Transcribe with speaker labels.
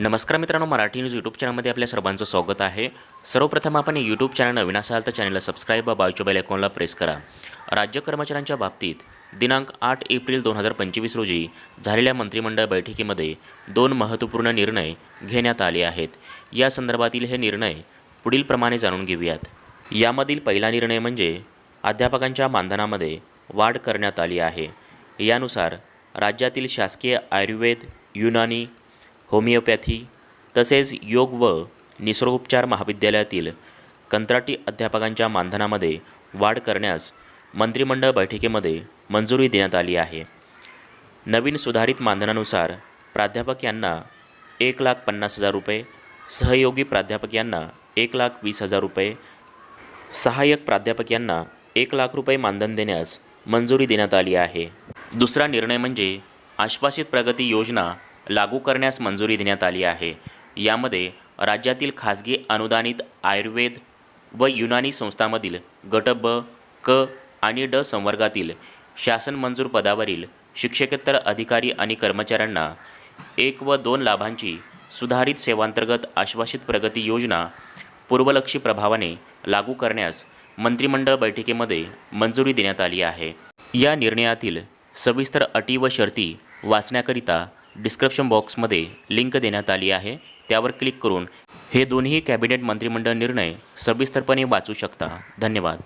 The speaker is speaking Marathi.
Speaker 1: नमस्कार मित्रांनो मराठी न्यूज यूट्यूब चॅनलमध्ये आपल्या सर्वांचं स्वागत आहे. सर्वप्रथम आपण यूट्यूब चॅनल नवीन असाल तर चॅनलला सबस्क्राईब व बाजूच्या बेल आयकॉनला प्रेस करा. राज्य कर्मचाऱ्यांच्या बाबतीत दिनांक आठ एप्रिल दोन हजार पंचवीस रोजी झालेल्या मंत्रिमंडळ बैठकीमध्ये दोन महत्त्वपूर्ण निर्णय घेण्यात आले आहेत. या संदर्भातील हे निर्णय पुढीलप्रमाणे जाणून घेऊयात. यामधील पहिला निर्णय म्हणजे अध्यापकांच्या मानधनामध्ये वाढ करण्यात आली आहे. यानुसार राज्यातील शासकीय आयुर्वेद युनानी होमिओपॅथी तसेच योग व निसर्गोपचार महाविद्यालयातील कंत्राटी अध्यापकांच्या मानधनामध्ये वाढ करण्यास मंत्रिमंडळ बैठकीमध्ये मंजुरी देण्यात आली आहे. नवीन सुधारित मानधनानुसार प्राध्यापक यांना एक लाख पन्नास हजार रुपये सहयोगी प्राध्यापक यांना एक लाख वीस हजार रुपये सहाय्यक प्राध्यापक यांना एक लाख रुपये मानधन देण्यास मंजुरी देण्यात आली आहे. दुसरा निर्णय म्हणजे आश्वासित प्रगती योजना लागू करण्यास मंजुरी देण्यात आली आहे. यामध्ये राज्यातील खाजगी अनुदानित आयुर्वेद व युनानी संस्थांमधील गट ब क आणि ड संवर्गातील शासन मंजूर पदावरील शिक्षकेतर अधिकारी आणि कर्मचाऱ्यांना एक व दोन लाभांची सुधारित सेवांतर्गत आश्वासित प्रगती योजना पूर्वलक्षी प्रभावाने लागू करण्यास मंत्रिमंडळ बैठकीमध्ये मंजुरी देण्यात आली आहे. या निर्णयातील सविस्तर अटी व शर्ती वाचण्याकरिता डिस्क्रिप्शन बॉक्समध्ये लिंक देण्यात आली आहे. त्यावर क्लिक करून हे दोन्ही कॅबिनेट मंत्रिमंडळ निर्णय सविस्तरपणे वाचू शकता. धन्यवाद.